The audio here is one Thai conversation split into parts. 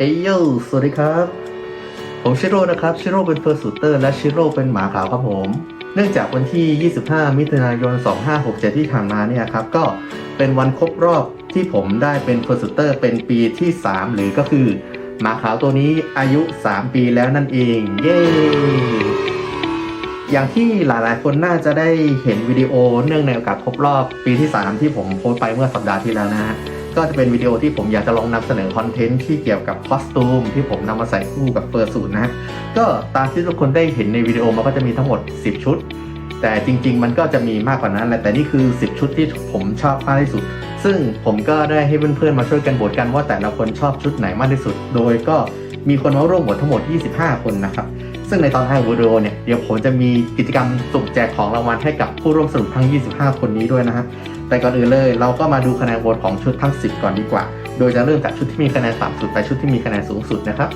เอ้ยโยสวัสดีครับ ผมชิโร่นะครับ ชิโร่เป็นเฟอร์สูเตอร์และชิโร่เป็นหมาขาวครับผม เนื่องจากวันที่ 25 มิถุนายน 2567 ที่ผ่านมาเนี่ยครับ ก็เป็นวันครบรอบที่ผมได้เป็นเฟอร์สูเตอร์เป็นปีที่ 3 หรือก็คือ หมาขาวตัวนี้อายุ 3 ปีแล้วนั่นเอง เย้อย่างที่หลายๆ คนน่าจะได้เห็นวิดีโอเนื่องในโอกาสครบรอบปีที่ 3 ที่ผมโพสต์ไปเมื่อสัปดาห์ที่แล้วนะฮะ ก็จะเป็นวิดีโอที่ผมอยากจะลองนำเสนอคอนเทนต์ที่เกี่ยวกับคอสตูมที่ผมนำมาใส่คู่กับเฟอร์สูทนะฮะก็ตามที่ทุกคนได้เห็นในวิดีโอมันก็จะมีทั้งหมด 10 ชุด แต่จริง ๆ มันก็จะมีมากกว่านั้นแหละแต่นี่คือ 10 ชุดที่ผมชอบมากที่สุด ซึ่งผมก็ได้ให้เพื่อนๆมาช่วยกันโหวตกันว่าแต่ละคนชอบชุดไหนมากที่สุด โดยก็มีคนมาร่วมโหวตทั้งหมด 25 คนนะครับ ซึ่งในตอนท้ายวิดีโอเนี่ยเดี๋ยวผมจะมีกิจกรรมสุ่มแจกของรางวัลให้กับผู้ร่วมสนุกทั้ง 25 คนนี้ด้วยนะฮะแต่ก่อนอื่นเลยเราก็มาดูคะแนนโหวตของชุดทั้ง 10 ก่อนดีกว่า โดยจะเริ่มจากชุดที่มีคะแนนต่ำสุดไปชุดที่มีคะแนนสูงสุดนะครับ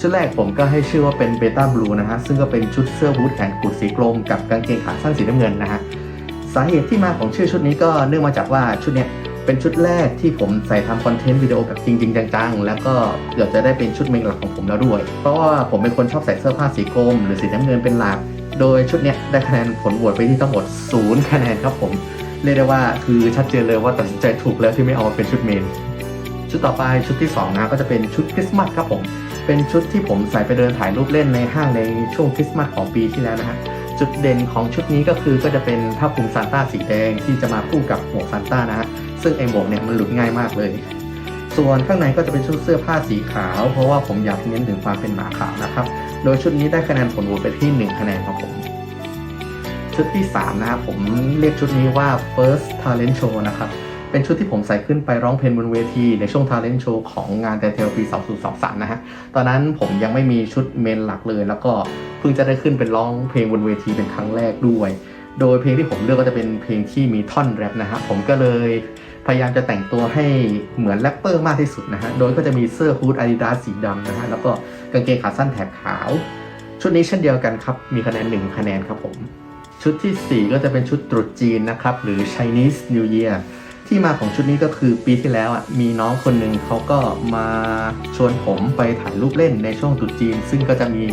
ชุดแรกผมก็ให้ชื่อว่าเป็นเบต้าบลูนะฮะซึ่งก็เป็นชุดเสื้อบูทแขนกุดสีกลมกับกางเกงขาสั้นสีน้ำเงินนะฮะสาเหตุที่มาของชื่อชุดนี้ก็เนื่องมาจากว่าชุดเนี้ย เป็นชุดแรกที่ผมใส่ทำคอนเทนต์วิดีโอแบบจริง ๆ จังๆ แล้วก็เกือบจะได้เป็นชุดเมนหลักของผมแล้วด้วย เพราะว่าผมเป็นคนชอบใส่เสื้อผ้าสีกรมหรือสีน้ำเงินเป็นหลัก โดยชุดเนี้ยได้คะแนนผลโหวตไปที่ทั้งหมด0คะแนนครับผมเรียกได้ว่าคือชัดเจนเลยว่าตัดสินใจถูกแล้วที่ไม่เอามาเป็นชุดเมน ชุดต่อไปชุดที่สองนะก็จะเป็นชุดคริสต์มาสครับผม เป็นชุดที่ผมใส่ไปเดินถ่ายรูปเล่นในห้างในช่วงคริสต์มาสของปีที่แล้วนะฮะจุดเด่นของชุดนี้ก็คือก็จะเป็นผ้าคลุมซานต้าสีแดงที่จะมาคู่กับหมวกซานต้านะฮะ ซึ่งไอหมวกเนี่ยมันหลุดง่ายมากเลย ส่วนข้างในก็จะเป็นชุดเสื้อผ้าสีขาว เพราะว่าผมอยากเน้นถึงความเป็นหมาขาวนะครับ โดยชุดนี้ได้คะแนนผลโหวตไปที่ 1 คะแนนครับผมชุดที่ 3 นะครับผมเรียกชุดนี้ว่า first talent show นะครับ เป็นชุดที่ผมใส่ขึ้นไปร้องเพลงบนเวที ในช่วง talent show ของงานแต่เทลปี 2023 นะฮะ ตอนนั้นผมยังไม่มีชุดเมนหลักเลย แล้วก็เพิ่งจะได้ขึ้นเป็นร้องเพลงบนเวทีเป็นครั้งแรกด้วย โดยเพลงที่ผมเลือกก็จะเป็นเพลงที่มีท่อนแรปนะฮะผมก็เลย พยายามจะแต่งตัวให้เหมือนแรปเปอร์มากที่สุดนะฮะ โดยก็จะมีเสื้อฮูดอาดิดาสสีดำนะฮะ แล้วก็กางเกงขาสั้นแถบขาว ชุดนี้เช่นเดียวกันครับ มีคะแนน 1 คะแนนครับผม ชุดทีสี่ 4 ก็จะเป็นชุดตรุษจีนนะครับ หรือ Chinese New Year ที่มาของชุดนี้ก็คือปีที่แล้วอะมีน้องคนหนึ่งเขาก็มาชวนผมไปถ่ายรูปเล่นในช่วงตรุษจีน ซึ่งก็จะมี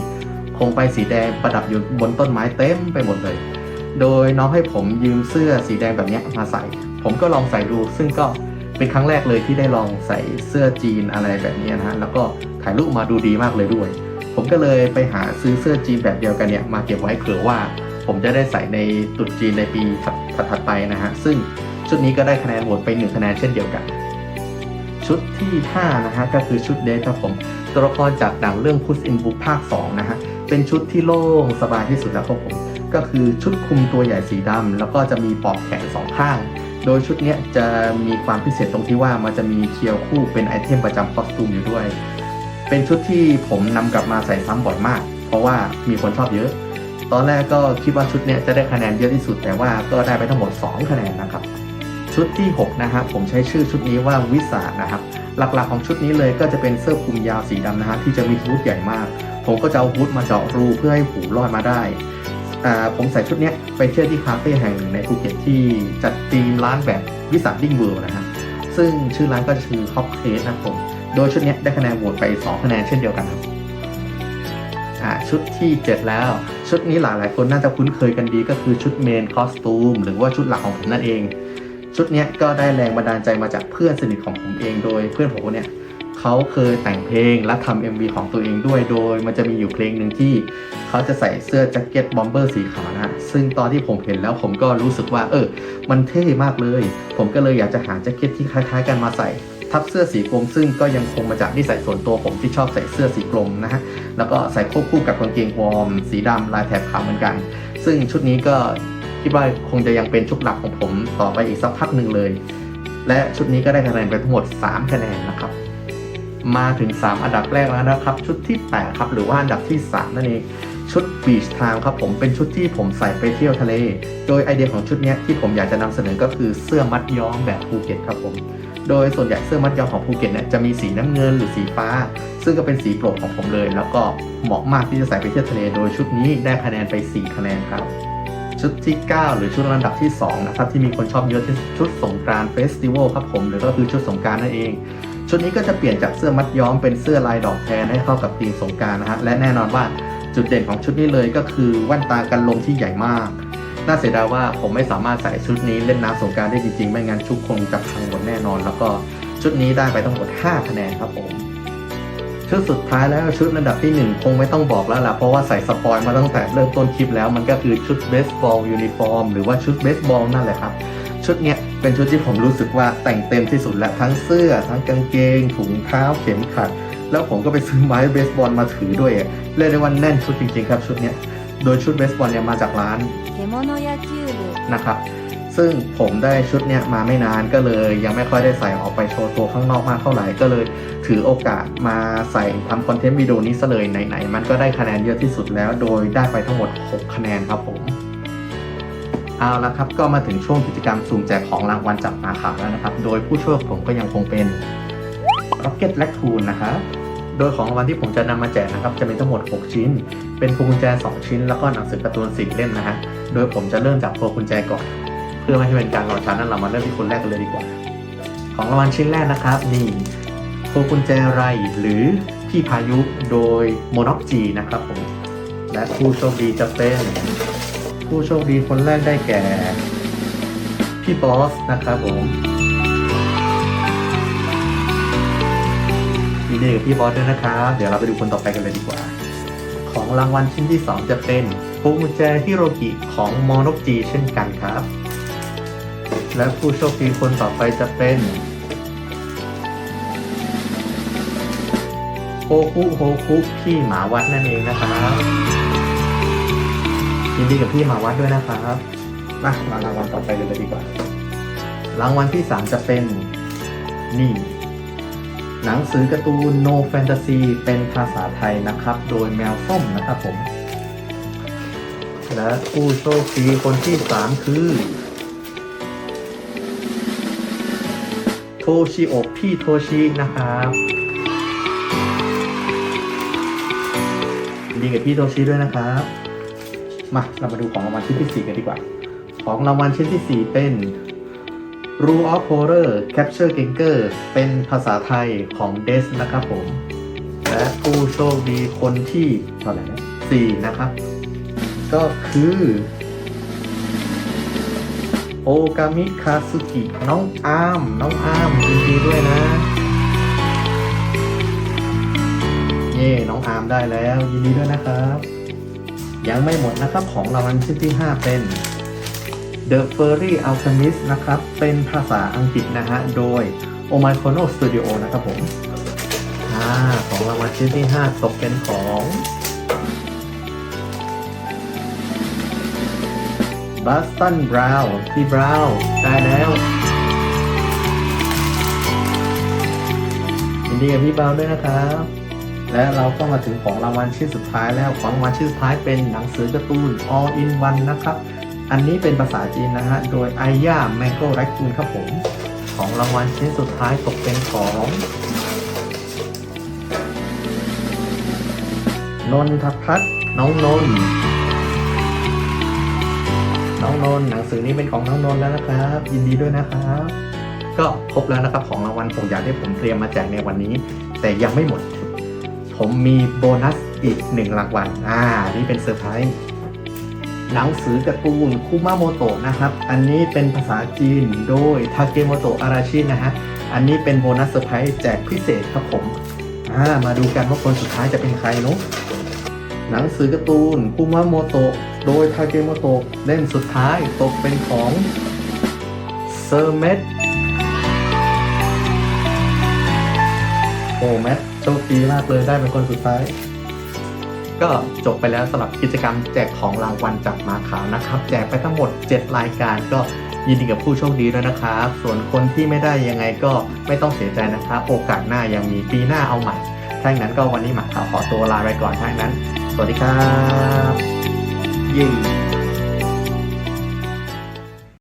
โคมไฟสีแดงประดับอยู่บนต้นไม้เต็มไปหมดเลย โดยน้องให้ผมยืมเสื้อสีแดงแบบนี้มาใส่ ผมก็ลองใส่ดูซึ่งก็เป็นครั้งแรกเลยที่ได้ลองใส่เสื้อจีนอะไรแบบนี้นะฮะแล้วก็ถ่ายรูปมาดูดีมากเลยด้วย ผมก็เลยไปหาซื้อเสื้อจีนแบบเดียวกันเนี่ยมาเก็บไว้เผื่อว่า ผมจะได้ใส่ในตรุษจีนในปีถัดๆไปนะฮะซึ่งชุดนี้ก็ได้คะแนนโหวตไป1คะแนนเช่นเดียวกัน ชุดที่ 5 นะฮะ ก็คือชุดเดทครับผม ตัวละครจากหนังเรื่อง Puss in Book ภาค 2 นะฮะ เป็นชุดที่โล่งสบายที่สุดแล้วครับผม ก็คือชุดคลุมตัวใหญ่สีดำแล้วก็จะมีปลอกแขนสองข้าง โดยชุดนี้จะมีความพิเศษตรงที่ว่ามันจะมีเคียวคู่เป็นไอเทมประจำคอสตูมอยู่ด้วย เป็นชุดที่ผมนำกลับมาใส่ซ้ำบ่อยมาก เพราะว่ามีคนชอบเยอะ ตอนแรกก็คิดว่าชุดนี้จะได้คะแนนเยอะที่สุด แต่ว่าก็ได้ไปทั้งหมด 2 คะแนนนะครับ ชุดที่ 6 นะครับผมใช้ชื่อชุดนี้ว่าวิสานะครับ หลักๆของชุดนี้เลยก็จะเป็นเสื้อคลุมยาวสีดำนะฮะที่จะมีฮูดใหญ่มาก ผมก็จะเอาฮูดมาเจาะรูเพื่อให้หูลอยมาได้ ผมใส่ชุดนี้ไปเที่ยวที่คาเฟ่แห่งในภูเก็ตที่จัดธีมร้านแบบวิสาดดิ้งเวิลด์นะฮะซึ่งชื่อร้านก็คือฮอปเคสนะครับผมโดยชุดนี้ได้คะแนนโหวตไป 2 คะแนนเช่นเดียวกันครับชุดที่ 7 แล้ว ชุดนี้หลายหลายคนน่าจะคุ้นเคยกันดีก็คือชุดเมนคอสตูมหรือว่าชุดหลักของผมนั่นเอง ชุดนี้ก็ได้แรงบันดาลใจมาจากเพื่อนสนิทของผมเองโดยเพื่อนผมเนี้ย เขาเคยแต่งเพลงและทำ MV ของตัวเองด้วย โดยมันจะมีอยู่เพลงหนึ่งที่เขาจะใส่เสื้อแจ็คเก็ตบอมเบอร์สีขาวนะฮะ ซึ่งตอนที่ผมเห็นแล้วผมก็รู้สึกว่า เออ มันเท่มากเลย ผมก็เลยอยากจะหาแจ็คเก็ตที่คล้าย ๆ กันมาใส่ทับเสื้อสีกรมซึ่งก็ยังคงมาจากนิสัยส่วนตัวผมที่ชอบใส่เสื้อสีกรมนะฮะ แล้วก็ใส่ควบคู่กับกางเกงวอร์มสีดำลายแถบขาวเหมือนกัน ซึ่งชุดนี้ก็คิดว่าคงจะยังเป็นชุดหลักของผมต่อไปอีกสักพักหนึ่งเลย และชุดนี้ก็ได้คะแนนไปทั้งหมด 3 คะแนนนะครับ มาถึง 3 อันดับแรกแล้วนะครับ ชุดที่ 8 ครับ หรือว่าอันดับที่ 3 นั่นเองชุด Beach Time ครับผมเป็นชุดที่ผมใส่ไปเที่ยวทะเล โดยไอเดียของชุดนี้ที่ผมอยากจะนำเสนอก็คือเสื้อมัดย้อมแบบภูเก็ตครับผม โดยส่วนใหญ่เสื้อมัดย้อมของภูเก็ตเนี่ยจะมีสีน้ำเงินหรือสีฟ้า ซึ่งก็เป็นสีโปรดของผมเลย แล้วก็เหมาะมากที่จะใส่ไปเที่ยวทะเล โดยชุดนี้ได้คะแนนไป 4 คะแนนครับ ชุดที่ 9 หรือชุดลำดับที่ 2 นะครับที่มีคนชอบเยอะที่ชุดสงกรานต์เฟสติวัลครับผมหรือก็คือชุดสงกรานต์นั่นเอง ชุดนี้ก็จะเปลี่ยนจากเสื้อมัดย้อมเป็นเสื้อลายดอกแทนให้เข้ากับธีมสงการนะฮะและแน่นอนว่าจุดเด่นของชุดนี้เลยก็คือแว่นตากันลมที่ใหญ่มาก น่าเสียดายว่าผมไม่สามารถใส่ชุดนี้เล่นน้ำสงการได้จริงๆ ไม่งั้นชุดคงจะพังหมดแน่นอน แล้วก็ชุดนี้ได้ไปทั้งหมด 5 คะแนนครับผมชุดสุดท้ายแล้วชุดระดับที่ 1 คงไม่ต้องบอกแล้วล่ะ เพราะว่าใส่สปอยมาตั้งแต่เริ่มต้นคลิปแล้วมันก็คือชุดเบสบอลยูนิฟอร์มหรือว่าชุดเบสบอลนั่นแหละครับ ชุดเนี้ยเป็นชุดที่ผมรู้สึกว่าแต่งเต็มที่สุดและทั้งเสื้อ ทั้งกางเกง ถุงเท้าเข็มขัด แล้วผมก็ไปซื้อไม้เบสบอลมาถือด้วยเรียกได้ว่าแน่นชุดจริงๆครับชุดเนี้ยโดยชุดเบสบอลเนี่ยมาจากร้านนะครับซึ่งผมได้ชุดเนี้ยมาไม่นานก็เลย ยังไม่ค่อยได้ใส่ออกไปโชว์ตัวข้างนอกมากเท่าไหร่ก็เลย ถือโอกาสมาใส่ทำคอนเทนต์วิดีโอนี้ซะเลยไหนๆมันก็ได้คะแนนเยอะที่สุดแล้ว โดยได้ไปทั้งหมด 6 คะแนนครับผม เอาละครับก็มาถึงช่วงกิจกรรมสุ่มแจกของรางวัลจากมาขาวแล้วนะครับ โดยผู้ช่วยผมก็ยังคงเป็น Rocket r a c c o o n นะครับโดยของรางวัลที่ผมจะนำมาแจกนะครับจะมีทั้งหมด 6 ชิ้น เป็นพวงกุญแจ 2 ชิ้น แล้วก็หนังสือการ์ตูน4เล่มนะฮะโดยผมจะเริ่มจากพวงกุญแจก่อน เพื่อไม่ให้เป็นการรอช้านั้นเรามาเริ่มที่คนแรกกันเลยดีกว่า ของรางวัลชิ้นแรกนะครับนี่พวงกุญแจไรหรือพี่พายุโดยโมนอกจีนะครับผม และผู้โชคดีจะเป็น ผู้โชคดีคนแรกได้แก่ พี่บอสนะครับผมยินดีกับพี่บอสด้วยนะครับ เดี๋ยวเราไปดูคนต่อไปกันเลยดีกว่า ของรางวัลชิ้นที่ 2 จะเป็นพวงกุญแจฮิโรกิของมโนกจีเช่นกันครับ และผู้โชคดีคนต่อไปจะเป็น โฮคุโฮคุพี่หมาวัดนั่นเองนะครับยินดีกับพี่หมาวัดด้วยนะครับมามารางวัลต่อไปกันเลยดีกว่า รางวัลที่3จะเป็นนี่ หนังสือการ์ตูน No Fantasy เป็นภาษาไทยนะครับ โดยแมวส้มนะครับผม และผู้โชคดีคนที่3คือโทชิโอะพี่โทชินะครับ ดีกับพี่โทชิด้วยนะครับ มาเรามาดูของรางวัลชิ้นที่4กันดีกว่า ของรางวัลชิ้นที่4เป็น Rule of Horror Capture Ginger เป็นภาษาไทยของ Des นะครับผม และผู้โชคดีคนที่เท่าไหร่นะสี่นะครับ ก็คือโอกามิคาสุกิน้องอาร์มน้องอาร์มยินดีด้วยนะ ย่น้องอาร์มได้แล้ว ยินดีด้วยนะครับ ยังไม่หมดนะครับของรางวัลชิ้นที่ 5 เป็น The Furry Alchemist นะครับ เป็นภาษาอังกฤษนะฮะ โดย o m i c o n o Studio นะครับผมอ่าของรางวัลชิ้นที่ 5 ตกเป็นของบัสตันบราวน์พี่บราวน์ได้แล้วยินดีกับพี่บราวน์ด้วยนะครับ และเราก็มาถึงของรางวัลชิ้นสุดท้ายแล้วของรางวัลชิ้นสุดท้ายเป็นหนังสือการ์ตูน All in One นะครับ อันนี้เป็นภาษาจีนนะฮะ โดยไอย่าแมงโก้แรคคูนครับผม ของรางวัลชิ้นสุดท้ายตกเป็นของนนทพัฒน์น้องนนน้องนนหนังสือนี้เป็นของน้องนนแล้วนะครับ ยินดีด้วยนะครับ ก็ครบแล้วนะครับของรางวัลผมอยากที่ผมเตรียมมาแจกในวันนี้ แต่ยังไม่หมด ผมมีโบนัสอีกหนึ่งรางวัล อ่า นี่เป็นเซอร์ไพรส์หนังสือการ์ตูนคุมาโมโตะนะครับ อันนี้เป็นภาษาจีนโดยทาเกโมโตะอาราชินะฮะ อันนี้เป็นโบนัสเซอร์ไพรส์แจกพิเศษครับผม อ่า มาดูกันว่าคนสุดท้ายจะเป็นใครเนาะหนังสือการ์ตูนคุมาโมโตะโดยทาเกโมโตะเล่มสุดท้ายตกเป็นของเซอร์เมดโอ้แมท โชคดีมากเลยได้เป็นคนสุดท้าย ก็จบไปแล้วสำหรับกิจกรรมแจกของรางวัลจากมาขาวนะครับ แจกไปทั้งหมด 7 รายการก็ยินดีกับผู้โชคดีด้วยนะครับ ส่วนคนที่ไม่ได้ยังไงก็ไม่ต้องเสียใจนะครับ โอกาสหน้ายังมีปีหน้าเอาใหม่ถ้าอย่างนั้นก็วันนี้มาขาวขอตัวลาไปก่อนถ้าอย่างนั้น สวัสดีครับเย้